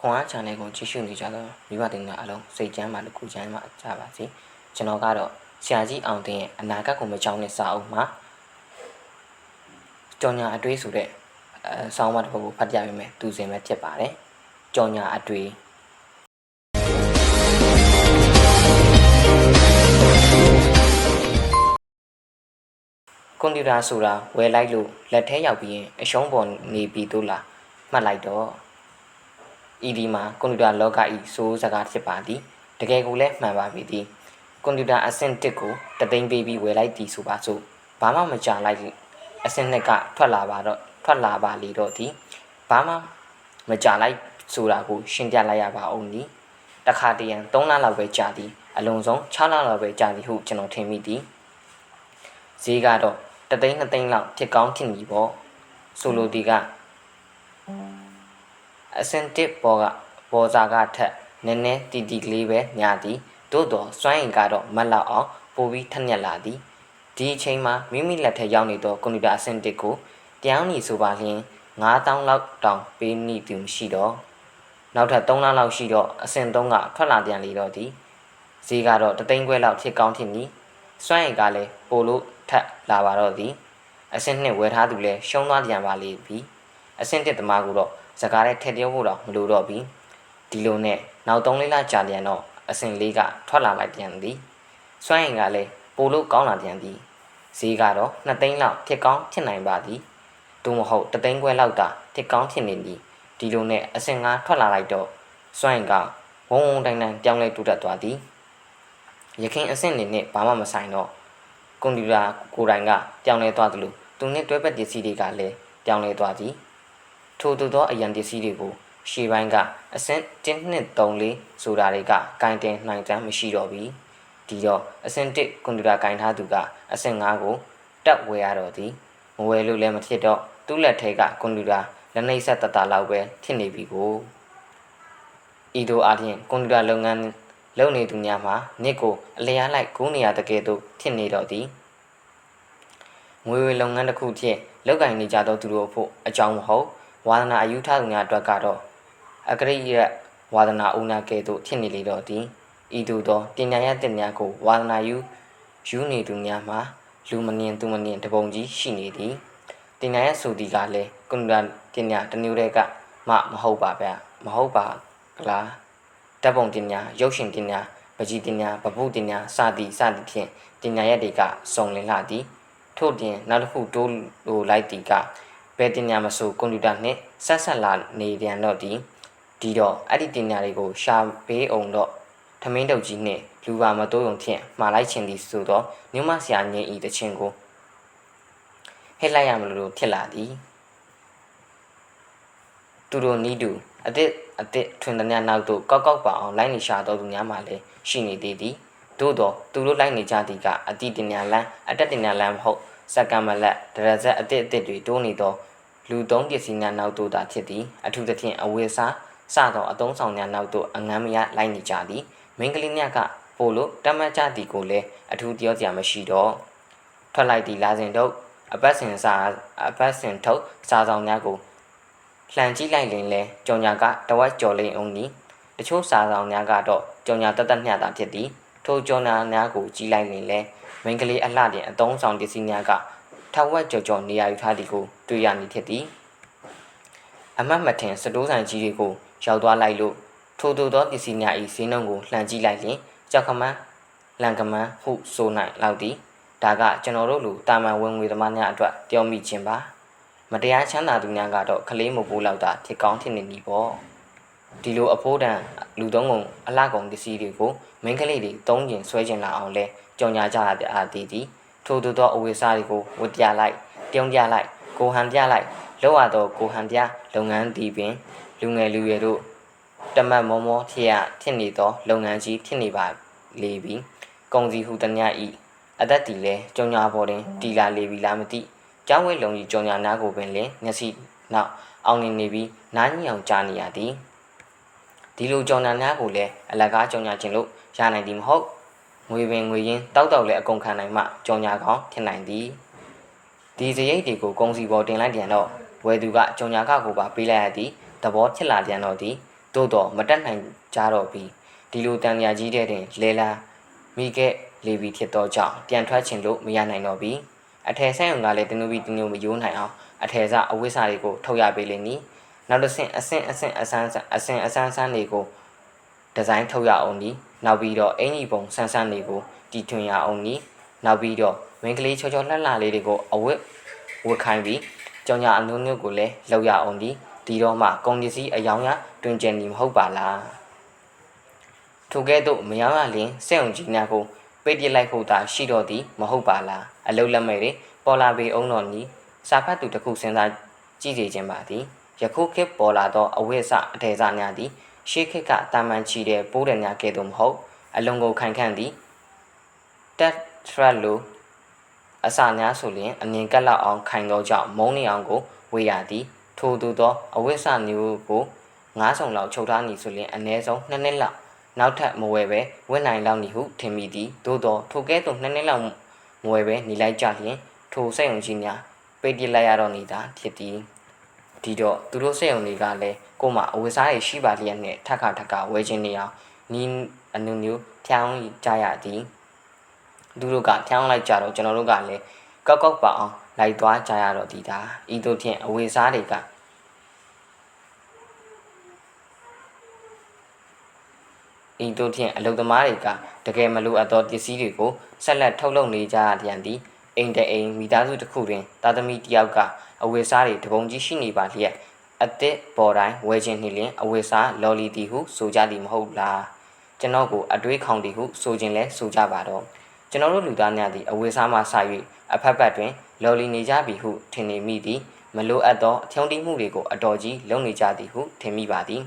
ခွန်အား channel ကိုကြည့်ရှုနေကြသောမိဘတင်များအားလုံးစိတ်ချမ်းပါလို့ကိုယ်ချမ်းပါကြပါစေကျွန်တော်ကတော့ဆရာကြီးအောင်တင်ရဲ့အနာဂတ်ကိုမကြောက်တဲ့စာအုပ်မှာကြော်ညာအတွေးဆိုတဲ့အဲဆောင်းပါးတစ်ပုဒ်ကိုဖတ်ပြပေးမယ်သူစဉ်ပဲဖြစ်ပါတယ်ကြော်ညာအတွေးကွန်ပျူတာဆိုတာဝယ်လိုက်လို့လက်ထဲရောက်ပြီးရင်အရှုံးပေါ်နေပြီးတို့လားမှတ်လိုက်တော့ ED မှာကွန်ပျူတာလောကဤစိုးစကားဖြစ်ပါသည်တကယ်ကိုလည်းမှန်ပါပြီသည်ကွန်ပျူတာအဆင့်1ကိုတသိန်းပေးပြီးဝယ်လိုက်သည်ဆိုပါစို့ဘာမှမကြာလိုက်အဆင့်2ကထွက်လာပါတော့ထွက်လာပါလေတော့သည်ဘာမှမကြာလိုက်ဆိုတာကိုရှင်းပြလိုက်ရပါအောင်နီတခါတရံ3လလောက်ပဲကြာသည်အလုံးစုံ6လလောက်ပဲကြာသည်ဟုကျွန်တော်ထင်မိသည်ဈေးကတော့တသိန်း2သိန်းလောက်ဖြစ်ကောင်းဖြစ်မည်ပေါ့ဆိုလိုဒီက အစင်တစ်ပေါ်ကပေါ်စာကထက်နည်းနည်းတီတီကလေးပဲညာသည်သို့တော်စွမ်းရင်ကတော့မတ်လောက်အောင်ပိုပြီးထက်မြက်လာသည်ဒီအချိန်မှာမိမိလက်ထက်ရောက်နေသောကွန်ပျူတာအဆင့်တစ်ကိုတရားနီဆိုပါလျှင်9000လောက်တောင်ပေးမိသူမရှိတော့နောက်ထပ်3လလောက်ရှိတော့အဆင့်3ကထွက်လာပြန်လေတော့သည်ဈေးကတော့တသိန်းခွဲလောက်ဖြစ်ကောင်းဖြစ်နီစွမ်းရင်ကလည်းပိုလို့ထက်လာပါတော့သည်အဆင့်2ဝယ်ထားသူလည်းရှုံးသွားပြန်ပါလေပြီ အဆင့်1သမားကတော့စကားနဲ့ထည့်ပြောဖို့တော့မလိုတော့ပြီဒီလိုနဲ့နောက်3လေးလကြာပြန်တော့အဆင့်၄ကထွက်လာလိုက်ပြန်သည်စွမ်းရင်ကလည်းပိုလို့ကောင်းလာပြန်သည်ဈေးကတော့2သိန်းလောက်ဖြစ်ကောင်းဖြစ်နိုင်ပါသည်သို့မဟုတ်3သိန်းခွဲလောက်သာဖြစ်ကောင်းဖြစ်နေသည်ဒီလိုနဲ့အဆင့်5ထွက်လာလိုက်တော့စွမ်းရင်ကဝုံဝုံတိုင်းတိုင်းပြောင်းလဲတိုးတက်သွားသည်ရခင်အဆင့်နေနဲ့ဘာမှမဆိုင်တော့ကွန်ပျူတာကိုယ်တိုင်ကပြောင်းလဲသွားသလိုသူနဲ့တွဲပတ်ပစ္စည်းတွေကလည်းပြောင်းလဲသွားသည် ထို့သို့သောအရန်ပစ္စည်းတွေကိုရှေ့ပိုင်းကအဆင့်1နှစ်3လေးဆိုတာတွေကကင်တင်နိုင်တမ်းမရှိတော့ပြီဒီတော့အဆင့်1ကွန်ပျူတာကင်ထားသူကအဆင့်5ကိုတက်ဝယ်ရတော့သည်မဝယ်လို့လည်းမဖြစ်တော့သူ့လက်ထဲကကွန်ပျူတာလက်နှိပ်ဆက်တတလောက်ပဲဖြစ်နေပြီကိုဤတို့အားဖြင့်ကွန်ပျူတာလုပ်ငန်းလုပ်နေသူများမှာနှစ်ကိုအလျားလိုက်9နေရာတကယ်သို့ဖြစ်နေတော့သည်ငွေဝေလုပ်ငန်းတစ်ခုဖြင့်လုပ်ကင်နေကြသောသူတို့ဖို့အကြောင်းမဟုတ် ဝါဒနာအယူထားသူများအတွက်ကတော့အကရိယဝါဒနာဦးနာကဲ့သို့ဖြစ်နေလေတော့သည်ဤသို့သောပညာရတဲ့များကိုဝါဒနာယူယူနေသူများမှာလူမမြင်သူမမြင်တပုံကြီးရှိနေသည်ပညာရဆိုသည်ကလည်းကွန်ပျူတာပညာတစ်မျိုးတည်းကမှမဟုတ်ပါဗျမဟုတ်ပါကလားတပ်ပုံပညာရုပ်ရှင်ပညာပကြီးပညာပပုပညာစသည်စသည်ဖြင့်ပညာရက်တွေကစုံလင်လာသည်ထို့ပြင်နောက်တစ်ခုတိုးလိုလိုက်သည်က ဘယ်တင်ညာမဆိုကွန်ပျူတာနှင့်ဆက်ဆက်လာနေပြန်တော့ဒီဒီတော့အဲ့ဒီတင်ညာတွေကိုရှာပေးအောင်တော့ထမင်းတုပ်ကြီးနှင့်လူပါမတိုးုံဖြင့်မှားလိုက်ခြင်းသည်ဆိုတော့ညမဆရာငိမ့်ဤတခြင်းကိုဟစ်လိုက်ရမလို့ဖြစ်လာသည်သူတို့နီးတူအစ်အစ်ထွင်တဲ့နောက်သို့ကောက်ကောက်ပါအောင်လိုက်နေရှာတော်သူများမှလည်းရှိနေသေးသည်သို့တော့သူတို့လိုက်နေကြသည်ကအတိတင်ညာလန်းအတက်တင်ညာလန်းမဟုတ် စက္ကမလက်ဒရဇက်အတစ်အတစ်တွေတိုးနေသောလူသုံးပစ္စည်းများနောက်သို့သာဖြစ်သည်အထူးသဖြင့်အဝေစားစသောအသုံးဆောင်များနောက်သို့အငမ်းမရလိုက်နေကြသည်မင်းကလေးများကပို့လို့တမတ်ကြသည်ကိုလည်းအထူးပြောစရာမရှိတော့ထွက်လိုက်သည့်လာစဉ်တော့အပတ်စဉ်စာအပတ်စဉ်ထုတ်စာဆောင်များကိုလှန်ကြည့်လိုက်ရင်လဲကြောင်ညာကတဝက်ကြော်လိမ့်အောင်နီတချို့စာဆောင်များကတော့ကြောင်ညာတသက်မျှတာဖြစ်သည်ထိုကြောင်ညာများကိုကြည့်လိုက်ရင်လဲ မိန်းကလေးအလှတင်အသုံးဆောင်ပစ္စည်းများကထဝက်ကြော်ကြော်နေရာယူထားသည်ကိုတွေ့ရမည်ဖြစ်သည်အမတ်မထင်စတိုးဆိုင်ကြီးတွေကိုရောက်သွားလိုက်လို့ထိုထိုသောပစ္စည်းများ၏ဈေးနှုန်းကိုလှန်ကြည့်လိုက်ရင်ကြောက်ခမန်းလန်ကမန်းဟုဆိုနိုင်လောက်သည်ဒါကကျွန်တော်တို့လူတာမန်ဝင်ငွေသမားများအတွက်ပြောမိခြင်းပါမတရားချမ်းသာသူများကတော့ခလေးမပိုးလောက်တာထစ်ကောင်းထစ်နေပြီပေါ့ဒီလိုအဖိုးတန်လူသုံးကုန်အလှကုန်ပစ္စည်းတွေကိုမင်းကလေးတွေသုံးကျင်ဆွဲကျင်လာအောင်လဲ ကြော်ညာကြရတဲ့အာတီတီထို့သို့သောအဝေစားတွေကိုဝတ်ပြလိုက်ပြုံးပြလိုက်ကိုဟန်ပြလိုက်လောက်ရသောကိုဟန်ပြလုပ်ငန်းတီပင် လူငယ်လူရွယ်တို့တမတ်မောမောထရဖြစ်နေသော လုပ်ငန်းကြီးဖြစ်နေပါလေပြီကုံစီဟုတ냐ဤအသက်တီလဲကြောင်ညာပေါ်တွင်တီလာလေပြီလားမသိကျောင်းဝဲလုံကြီးကြောင်ညာနားကိုပင်လင်မျက်စိနောက်အောင်နေနေပြီးနားညင်အောင်ကြားနေရသည်ဒီလိုကြောင်ညာနားကိုလည်းအလကားကြောင်ညာခြင်းလို့ရနိုင်သည်မဟုတ် ငွေပင်ငွေရင်းတောက်တောက်လည်းအကုန်ခံနိုင်မှကြောင်ညာကောင်းဖြစ်နိုင်သည်ဒီစရိတ်တွေကိုကုံစီပေါ်တင်လိုက်ပြန်တော့ဝယ်သူကကြောင်ညာကကိုပါပေးလိုက်ရသည်သဘောဖြစ်လာပြန်တော့သည်သို့တော့မတက်နိုင်ကြတော့ပြီးဒီလိုတန်ညာကြီးတဲ့တွင်လဲလာမိခဲ့လေပြီဖြစ်သောကြောင့်ပြန်ထွက်ချင်လို့မရနိုင်တော့ပြီအထယ်ဆိုင်ုံကလည်းတနူပြီးတနူမယိုးနိုင်အောင်အထယ်စအဝိစာတွေကိုထုတ်ရပေးလိမ့်မည်နောက်တစ်ဆင့်အဆင့်အဆင့်အဆန်းအဆင့်အဆန်းဆန်းတွေကိုဒီဇိုင်းထုတ်ရအောင်ဒီ နောက်ပြီးတော့အင်ကြီးပုံဆန်းဆန်းတွေကိုတီထွင်ရအောင်ဒီနောက်ပြီးတော့မင်းကလေးချောချောလှလှလေးတွေကိုအဝတ်ဝတ်ခိုင်းပြီးကြောင်ညာအမျိုးမျိုးကိုလည်းလောက်ရအောင်ဒီဒီတော့မှကုန်ပစ္စည်းအယောင်ရတွင်ကျင်နေမဟုတ်ပါလားထိုကဲ့သို့မယောင်းရလင်စက်ုံကြီးများကိုပိတ်ပစ်လိုက်ဖို့သာရှိတော့သည်မဟုတ်ပါလားအလုတ်လက်မဲ့တွေပေါ်လာပေအောင်တော်နီစာဖတ်သူတစ်ခုစဉ်းစားကြည့်စေခြင်းပါသည်ယခုခေတ်ပေါ်လာသောအဝိစအထေစများသည် ရှေးခေတ်ကတာမန်ချီတဲ့ပိုးတယ်များကဲ့သို့မဟုတ် အလွန်ကိုခိုင်ခန့်သည်တက်ထရက်လိုအစာများဆိုလျင်အမြင်ကက်လောက်အောင်ခိုင်သောကြောင့်မုံနေအောင်ကိုဝေရသည်ထို့သူသောအဝိစမျိုးကိုငါးဆောင်လောက်ချုပ်ထားနေဆိုလျင်အ ਨੇ ဆုံးနှစ်နှစ်လောက်နောက်ထပ်မဝယ်ပဲဝင့်နိုင်လောက်နေဟုထင်မိသည်သို့သောထိုကဲ့သို့နှစ်နှစ်လောက်မဝယ်ပဲနေလိုက်ကြလျင်ထိုစိတ်ုံကြီးများပိတ်ပြလိုက်ရတော့နေတာဖြစ်သည် ဒီတော့သူတို့စိတ်ုံတွေကလည်းကို့မှာအဝိစားတွေရှိပါလျက်နဲ့ထက်ခါထက်ခါဝယ်ခြင်းနေအောင်နီးအနုမျိုးဖြောင်းကြရသည်သူတို့ကဖြောင်းလိုက်ကြတော့ကျွန်တော်တို့ကလည်းကောက်ကောက်ပါအောင်လိုက်သွားကြရတော့ဒီဒါဤတို့ဖြင့်အဝိစားတွေကဤတို့ဖြင့်အလုသမားတွေကတကယ်မလိုအပ်သောပစ္စည်းတွေကိုဆက်လက်ထုတ်လုပ်နေကြရပြန်သည် အိမ်တအိမ်မိသားစုတစ်ခုတွင်တာသမီတယောက်ကအဝိစားတွေတပုံကြီးရှိနေပါလျက်အစ်စ်ပေါ်တိုင်းဝယ်ခြင်းနှင့်လျင်အဝိစားလော်လီတီဟုဆိုကြသည်မဟုတ်လားကျွန်တော်ကိုအတွေးခေါင်သည်ဟုဆိုခြင်းလဲဆိုကြပါတော့ကျွန်တော်တို့လူသားများသည်အဝိစားမှစ၍အဖက်ဖက်တွင်လော်လီနေကြပြီဟုထင်နေမိသည်မလိုအပ်သောအထုံးတိမှုတွေကိုအတော်ကြီးလုပ်နေကြသည်ဟုထင်မိပါသည်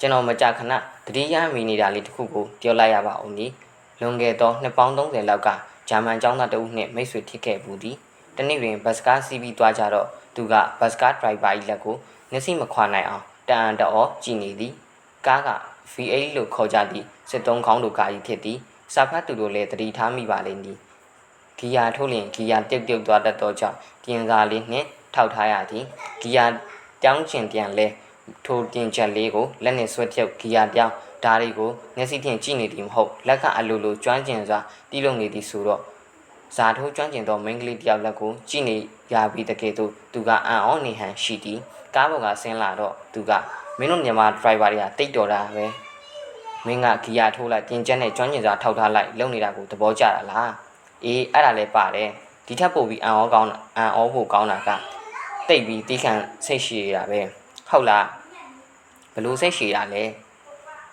ကျွန်တော်မကြာခဏတတိယမိနေတာလေးတစ်ခုကိုပြောလိုက်ရပါဦးမည်လွန်ခဲ့သောနှစ်ပေါင်း30လောက်က ဂျာမန်ကျောင်းသားတဦးနှင့်မိတ်ဆွေဖြစ်ခဲ့ဘူးသည်တနေ့တွင်ဘတ်စကားစီးပြီးသွားကြတော့သူကဘတ်စကားဒရိုက်ဘာကြီးလက်ကိုမျက်စိမခွာနိုင်အောင်တန်အံတအောကြည့်နေသည်ကားက V8 လို့ခေါ်ကြသည့်စစ်သုံးခေါင်းတို့ကားကြီးဖြစ်သည်စာဖတ်သူတို့လည်းတတိထားမိပါလိမ့်မည်ဂီယာထုတ်လျင်ဂီယာပြုတ်ပြုတ်သွားတတ်သောကြောင့်ပြင်စာလေးနှင့်ထောက်ထားရသည်ဂီယာတောင်းကျင်ပြန်လဲထိုတင်ချက်လေးကိုလက်နဲ့ဆွဲဖြုတ်ဂီယာပြောင်း ဓာရီကိုမျက်စိဖြင့်ကြည့်နေသည်မဟုတ်လက်ကအလိုလိုကျွမ်းကျင်စွာတီးလုံနေသည်ဆိုတော့ဇာထိုးကျွမ်းကျင်သောမိန်းကလေးတယောက်လက်ကိုကြည့်နေရပြီးတကယ်တော့သူကအံ့ဩနေဟန်ရှိသည်ကားပေါ်ကဆင်းလာတော့သူကမင်းတို့မြန်မာဒရိုင်ဘာတွေကတိတ်တော်တာပဲမင်းကဂီယာထိုးလိုက်ပြင်ချက်နဲ့ကျွမ်းကျင်စွာထောက်ထားလိုက်လုံနေတာကိုသဘောကျတာလားအေးအဲ့ဒါလည်းပါတယ်ဒီထက်ပိုပြီးအံ့ဩကောင်းတာအံ့ဩဖို့ကောင်းတာကတိတ်ပြီးတီးခံစိတ်ရှိရတာပဲဟုတ်လားဘလို့စိတ်ရှိရလဲ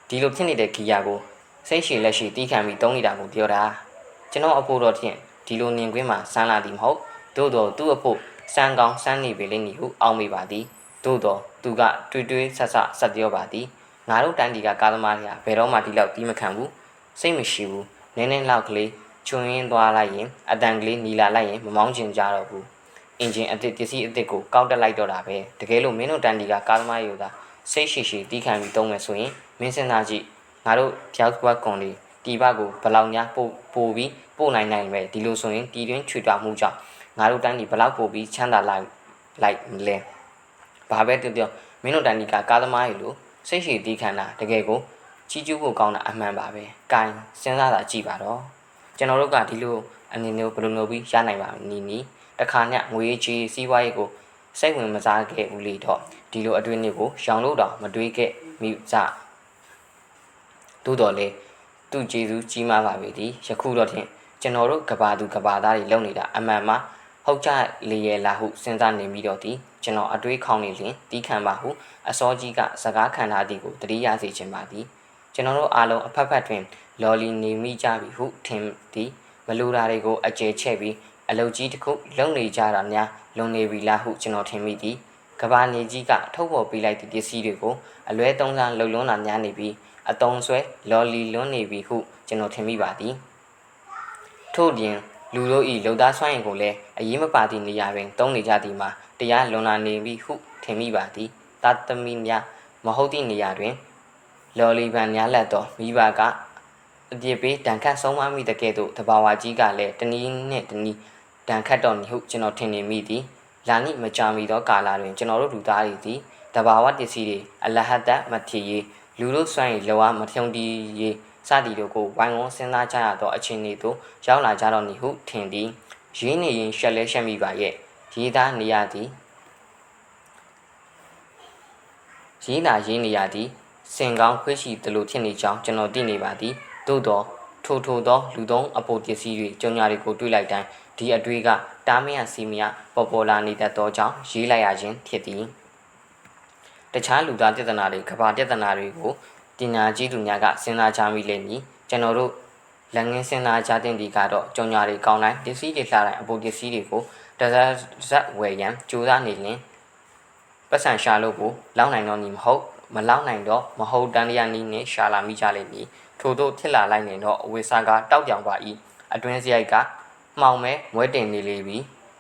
ဒီလိုဖြစ်နေတဲ့ဂီယာကိုစိတ်ရှိလက်ရှိတီးခံပြီးတုံးနေတာကိုပြောတာကျွန်တော်အဖို့တော့ဖြင့်ဒီလိုမြင်ကွင်းမှာဆန်းလာသည်မဟုတ်သို့တော်သူ့အဖို့စမ်းကောင်းစမ်းနေပေလိမ့်မည်ဟုအောက်မိပါသည်သို့တော်သူကတွေးတွေးဆဆဆက်ပြောပါသည်ငါတို့တန်းဒီကကားသမားတွေကဘယ်တော့မှဒီလောက်တီးမခံဘူးစိတ်မရှိဘူးနည်းနည်းလောက်ကလေးချွန်ရင်းသွားလိုက်ရင်အတန်ကလေးနီလာလိုက်ရင်မမောင်းချင်ကြတော့ဘူးအင်ဂျင်အသစ်ပစ္စည်းအသစ်ကိုကောက်တက်လိုက်တော့တာပဲတကယ်လို့မင်းတို့တန်ဒီကကားသမားယူတာ စိတ်ရှိရှိတီးခံပြီးတုံးမယ်ဆိုရင်မင်းစဉ်းစားကြည့်ငါတို့တယောက်ကွက်ကွန်လေးတီဘကိုဘလောက်များပို့ပို့ပြီးပို့နိုင်နိုင်ပဲဒီလိုဆိုရင်တီတွင်းချွေတာမှုကြောင့်ငါတို့တိုင်းဒီဘလောက်ပို့ပြီးချမ်းသာလိုက်လိုက်လဲဘာပဲပြောပြောမင်းတို့တိုင်းဒီကကားသမားရေလို့စိတ်ရှိတီးခံတာတကယ်ကိုချီးကျူးဖို့ကောင်းတာအမှန်ပါပဲ။ကင်စဉ်းစားတာကြည့်ပါတော့။ကျွန်တော်တို့ကဒီလိုအနေမျိုးဘယ်လိုလုပ်ပြီးရနိုင်ပါနီနီတခါညငွေကြီးစီးပွားရေးကို စိတ်ဝင်မစားခဲ့ဘူးလေတော့ဒီလိုအတွင်းတွေကိုရောင်လို့တော့မတွေးခဲ့မိစသို့တော်လေသူ့ကျေးဇူးကြီးမားပါပြီဒီယခုတော့ဖြင့်ကျွန်တော်တို့ကဘာသူကဘာသားတွေလုံနေတာအမှန်မှဟုတ်ကြလေရလာဟုစဉ်းစားနေပြီးတော့ဒီကျွန်တော်အတွေးခေါင်းနေလင်တီးခံပါဟုအစောကြီးကစကားခံထားသည်ကိုတတိယစေခြင်းပါသည်ကျွန်တော်တို့အားလုံးအဖက်ဖက်တွင် လော်လီနေမိကြပြီဟုထင်သည်မလူတာတွေကိုအကျယ်ချဲ့ပြီး အလုတ်ကြီးတစ်ခုလုံနေကြတာများလုံနေပြီလားဟုကျွန်တော်ထင်မိသည်ကဘာနေကြီးကထုတ်ဖော်ပေးလိုက်သည့်ပစ္စည်းတွေကိုအလွဲသုံးစားလှုပ်လွန်းတာများနေပြီးအတုံးဆွဲလော်လီလွန်းနေပြီဟုကျွန်တော်ထင်မိပါသည်ထို့ပြင်လူတို့ဤလုံသားဆွမ်းရင်ကိုလည်းအရေးမပါသည့်နေရာတွင်တုံးနေကြသည်မှာတရားလွန်လာနေပြီဟုထင်မိပါသည်သာသမီများမဟုတ်သည့်နေရာတွင်လော်လီဗန်များလက်သောမိဘကအပြစ်ပေးတန်ခတ်ဆုံးမမိတဲ့ကဲ့သို့တဘာဝကြီးကလည်းတနည်းနှင့်တနည်း တန်ခတ်တော်မူဟုကျွန်တော်ထင်နေမိသည်လာနိမကြာမီသောကာလတွင်ကျွန်တော်တို့လူသားတွေသည်တတဘာဝပစ္စည်းတွေအလဟတမထေရီလူတို့စွန့်ရင်လောကမထုံတီရီစသည်တို့ကိုဝိုင်းဝန်းစဉ်းစားကြရသောအချင်းတွေသို့ရောက်လာကြတော့နေဟုထင်သည်ရင်းနေရင်ရှက်လဲရှက်မိပါရဲ့ရေးသားနေရသည်ရင်းသာရင်းနေရသည်စင်ကောင်းခွေးရှိသလိုဖြစ်နေကြောင်းကျွန်တော်သိနေပါသည်သို့တော့ ထိုထိုသောလူသုံးအပိုပစ္စည်းတွေကျုံညာတွေကိုတွေ့လိုက်တိုင်းဒီအတွေ့ကတားမရစီမရပေါ်ပေါ်လာနေတတ်သောကြောင့်ရေးလိုက်ရခြင်းဖြစ်သည်တခြားလူသားပြဿနာတွေကဘာပြဿနာတွေကိုပညာကြီးသူများကစဉ်းစားကြမိလိမ့်မည်ကျွန်တော်တို့လက်ငင်းစဉ်းစားကြတဲ့ဒီကတော့ကြောင်ညာတွေကောင်းတိုင်းပစ္စည်းတွေလှတိုင်းအပေါ်ပစ္စည်းတွေကိုတစက်ဇက်ဝယ်ရန်ကြိုးစားနေလင်ပတ်စံရှာလို့ကိုလောက်နိုင်တော့နီမဟုတ်မလောက်နိုင်တော့မဟုတ်တန်တရားနီးနဲ့ရှာလာမိကြလိမ့်မည် ထို့သို့ဖြစ်လာလိုက်နေတော့အဝေစာကတောက်ပြောင်ပါ၏အတွင်းစရိုက်ကမှောင်မဲမွဲတင်နေလေပြီ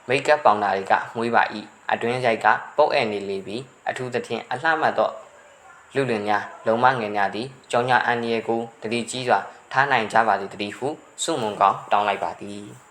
မိတ်ကပ်ပေါင်တာတွေကမွေးပါ၏အတွင်းရိုက်ကပုတ်အဲ့နေလေပြီအထူးသဖြင့်အလှမှတ်တော့လူလင်များလုံမငယ်များသည်ကြောင်ညာအန်ဒီယေကိုတတိကြီးစွာထားနိုင်ကြပါသည်တတိဟုစုမုံကောင်တောင်းလိုက်ပါသည်